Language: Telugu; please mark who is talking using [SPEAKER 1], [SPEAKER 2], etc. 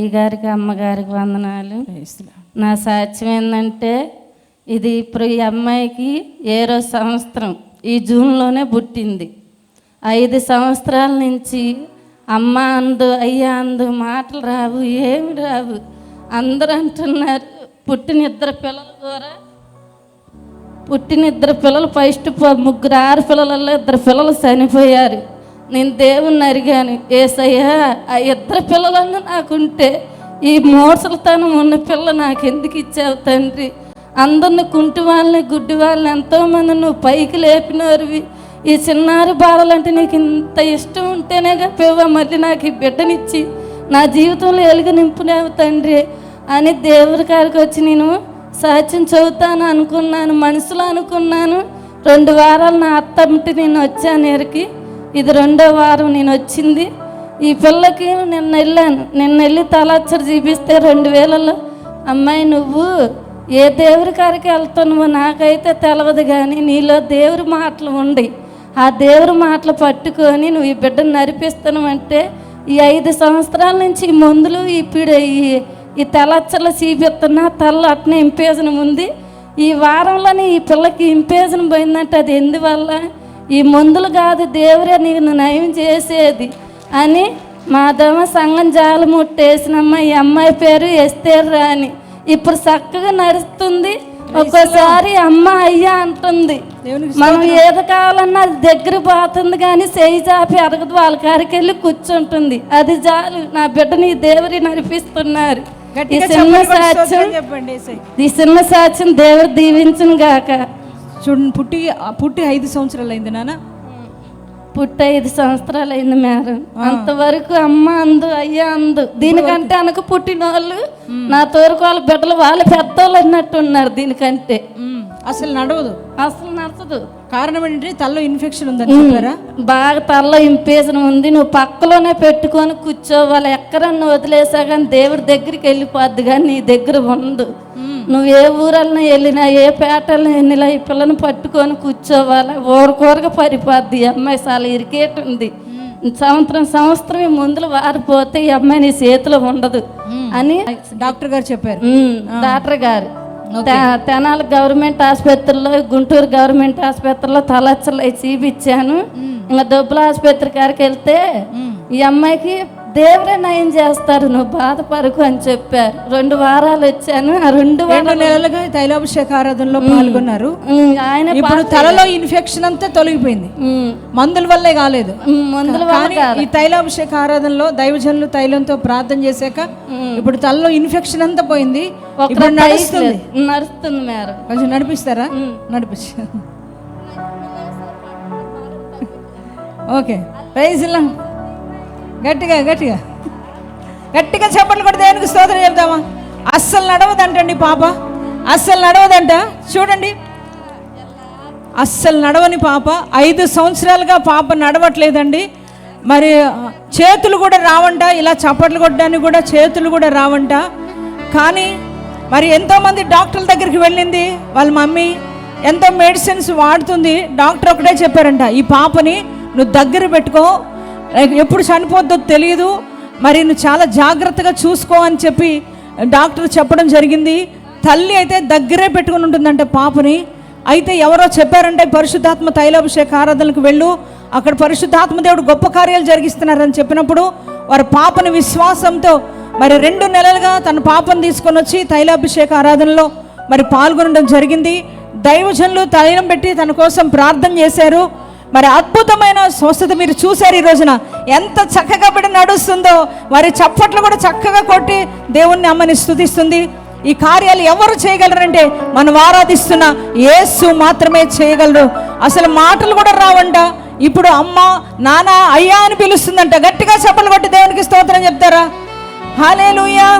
[SPEAKER 1] అయ్యగారికి అమ్మగారికి వందనాలు. నా సాక్ష్యం ఏంటంటే ఇది ఇప్పుడు ఈ అమ్మాయికి ఏరో సంవత్సరం ఈ జూన్లోనే పుట్టింది. ఐదు సంవత్సరాల నుంచి అమ్మ అందు అయ్యా అందు మాటలు రావు ఏమి రావు. అందరూ అంటున్నారు పుట్టిన ఇద్దరు పిల్లల ద్వారా పుట్టిన ఇద్దరు పిల్లలు ఫస్ట్ ముగ్గురు ఆరు పిల్లలలో ఇద్దరు పిల్లలు చనిపోయారు. నేను దేవుణ్ణి అడిగాను ఏసయ్యా ఆ ఇద్దరు పిల్లలను నాకుంటే ఈ మోసలతనం ఉన్న పిల్ల నాకు ఎందుకు ఇచ్చావు తండ్రి? అందరిని కుంటి వాళ్ళని గుడ్డి వాళ్ళని ఎంతోమంది నువ్వు పైకి లేపినవారివి ఈ చిన్నారి బాధలంటే నీకు ఇంత ఇష్టం ఉంటేనే పివ్వ మళ్ళీ నాకు ఈ బిడ్డనిచ్చి నా జీవితంలో ఎలుగు నింపునేవు తండ్రి అని దేవుడి కాడికి వచ్చి నేను సాక్ష్యం చదువుతాను అనుకున్నాను మనసులో అనుకున్నాను. రెండు వారాలు నా అత్తమ్మటి నేను వచ్చాను ఎరికి ఇది రెండో వారం నేను వచ్చింది. ఈ పిల్లకి నిన్న వెళ్ళాను. నిన్న వెళ్ళి తలాచ్చరు చూపిస్తే రెండు వేలలో అమ్మాయి నువ్వు ఏ దేవుడి కారికి వెళ్తున్నావో నాకైతే తెలియదు కానీ నీలో దేవుడి మాటలు ఉండి ఆ దేవుడి మాటలు పట్టుకొని నువ్వు ఈ బిడ్డను నడిపిస్తున్నావంటే ఈ ఐదు సంవత్సరాల నుంచి ఈ మందులు ఇప్పుడు ఈ ఈ తెల్లచ్చలు చీపిస్తున్న తల్ల అట్నే ఇంపేజనం ఉంది. ఈ వారంలోనే ఈ పిల్లకి ఇంపేజనం పోయిందంటే అది ఎందువల్ల? ఈ మందులు కాదు దేవుడే నీకు నయం చేసేది అని మా దమ సంఘం జాలు ముట్టేసినమ్మ ఈ అమ్మాయి పేరు ఎస్తేరు రాని ఇప్పుడు చక్కగా నడుస్తుంది. ఒక్కోసారి అమ్మ అయ్యా అంటుంది. మనం ఏది కావాలన్నా అది దగ్గర పోతుంది కానీ చేయి చాపి అరగదు. వాళ్ళ కారికి వెళ్ళి కూర్చుంటుంది. అది చాలు. నా బిడ్డ నీ దేవుడి నడిపిస్తున్నారు. ఈ చిన్న
[SPEAKER 2] చెప్పండి,
[SPEAKER 1] సాక్ష్యం. ఈ చిన్న సాక్ష్యం దేవుడు దీవించును గాక.
[SPEAKER 2] చూడండి పుట్టి పుట్టి ఐదు సంవత్సరాలు అయింది నాన్న.
[SPEAKER 1] పుట్టి ఐదు సంవత్సరాలు అయింది మేడం అంతవరకు అమ్మ అందు అయ్యా అందు. దీనికంటే అనక పుట్టిన వాళ్ళు నా తోరుకు వాళ్ళ బిడ్డలు వాళ్ళు పెద్దోళ్ళు అన్నట్టు ఉన్నారు దీనికంటే.
[SPEAKER 2] అసలు నడవదు.
[SPEAKER 1] అసలు నచ్చదు
[SPEAKER 2] కారణం ఏంటంటే తల్లో ఇన్ఫెక్షన్ ఉందని చెప్పారా?
[SPEAKER 1] బాగా తల్ల ఇంపేసిన ఉంది. నువ్వు పక్కలోనే పెట్టుకొని కూర్చోవాలి. ఎక్కడన్నా వదిలేసా కానీ దేవుడి దగ్గరికి వెళ్ళిపోద్ది కానీ నీ దగ్గర ఉండదు నువ్వు ఏ ఊరన్నా వెళ్ళినా ఏ పేటల్లో వెళ్ళినా ఈ పిల్లని పట్టుకొని కూర్చోవాలి. ఊరకూరగా పడిపోద్ది ఈ అమ్మాయి. చాలా ఇరికేట్ ఉంది సంవత్సరం సంవత్సరం మందులు వారిపోతే ఈ అమ్మాయి నీ చేతిలో ఉండదు అని
[SPEAKER 2] డాక్టర్ గారు చెప్పారు.
[SPEAKER 1] డాక్టర్ గారు. తెనాలి గవర్నమెంట్ ఆసుపత్రిలో గుంటూరు గవర్నమెంట్ ఆసుపత్రిలో తలచ్చలు చూపించాను ఇంకా డబ్బుల ఆసుపత్రి కాడికి వెళ్తే ఈ అమ్మాయికి దేవుడే నయం చేస్తారు నువ్వు బాధపడకు అని చెప్పారు. రెండు వారాలు వచ్చాను ఆ రెండు
[SPEAKER 2] రెండు నెలలుగా తైలాభిషేక ఆరాధనలో పాల్గొన్నారు.
[SPEAKER 1] ఆయన
[SPEAKER 2] ఇప్పుడు తలలో ఇన్ఫెక్షన్ అంతా తొలగిపోయింది. మందుల వల్లే కాలేదు.
[SPEAKER 1] మందుల వల్ల
[SPEAKER 2] ఈ తైలాభిషేక ఆరాధనలో దైవజనులు తైలంతో ప్రార్థన చేశాక ఇప్పుడు తలలో ఇన్ఫెక్షన్ అంతా పోయింది. ఇప్పుడు నడుస్తుంది.
[SPEAKER 1] నడుస్తుంది మేడం.
[SPEAKER 2] కొంచెం నడిపిస్తారా? నడిపించు ఓకే. ప్రైజ్ ఇలా గట్టిగా గట్టిగా. గట్టిగా చెప్పండి కూడా దేనికి స్తోత్రం చెప్తామా? అస్సలు నడవదంటండి పాప. అస్సలు నడవదంట. చూడండి. అస్సలు నడవని పాప. ఐదు సంవత్సరాలుగా పాప నడవట్లేదండి. మరి చేతులు కూడా రావంట. ఇలా చప్పట్లు కొట్టడానికి కూడా చేతులు కూడా రావంట. కానీ మరి ఎంతోమంది డాక్టర్ల దగ్గరికి వెళ్ళింది. వాళ్ళ మమ్మీ ఎంతో మెడిసిన్స్ వాడుతుంది. డాక్టర్ ఒకటే చెప్పారంట ఈ పాపని నువ్వు దగ్గర పెట్టుకో. ఎప్పుడు చనిపోద్దో తెలియదు మరి నువ్వు చాలా జాగ్రత్తగా చూసుకో అని చెప్పి డాక్టర్ చెప్పడం జరిగింది. తల్లి అయితే దగ్గరే పెట్టుకుని ఉంటుందంట పాపని. అయితే ఎవరో చెప్పారంటే పరిశుద్ధాత్మ తైలాభిషేక ఆరాధనకు వెళ్ళు. అక్కడ పరిశుద్ధాత్మ దేవుడు గొప్ప కార్యాలు జరిగిస్తున్నారని చెప్పినప్పుడు వారి పాపని విశ్వాసంతో మరి రెండు నెలలుగా తన పాపను తీసుకొని వచ్చి తైలాభిషేక ఆరాధనలో మరి పాల్గొనడం జరిగింది. దైవజనులు తైలం పెట్టి తన కోసం ప్రార్థన చేశారు. మరి అద్భుతమైన స్వస్థత మీరు చూశారు ఈ రోజున. ఎంత చక్కగా పడి నడుస్తుందో వారి చప్పట్లు కూడా చక్కగా కొట్టి దేవుణ్ణి అమ్మని స్థుతిస్తుంది ఈ కార్యాలు ఎవరు చేయగలరంటే మనం ఆరాధిస్తున్న యేసు మాత్రమే చేయగలరు. అసలు మాటలు కూడా రావంట. ఇప్పుడు అమ్మ నానా అయ్యా అని పిలుస్తుందంట. గట్టిగా చప్పలు కొట్టి దేవునికి స్తోత్రం చెప్తారా? హాలేలుయా